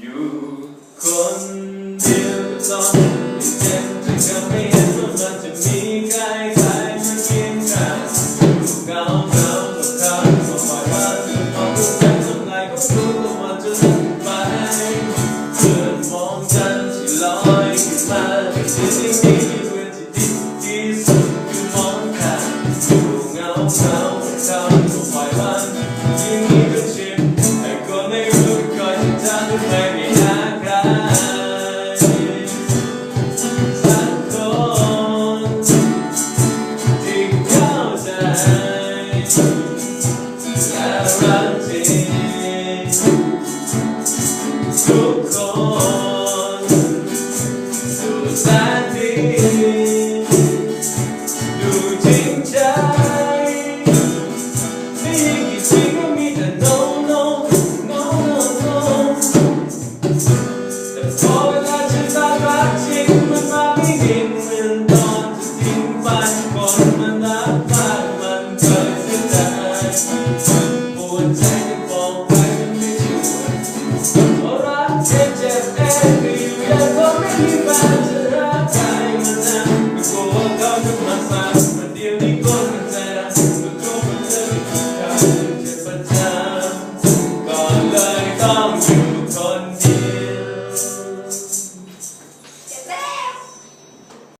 อยู่คนเดียวก็ต้องเจ็บจนก็ไม่เห็นว่ามันจะมีใครใครมาเคียงข้างอยู่เงาเหงากับเขาก็ปล่อยว่าเธอมองดูกันทำไงก็รู้ว่ามันจะลุกไปเพื่อนมองจันทร์ที่ลอยขึ้นมาที่ที่นี้เพื่อนที่ดีที่สุดคือมองข้างอยู่เงาเหงา prazer. Take just everywhere for me,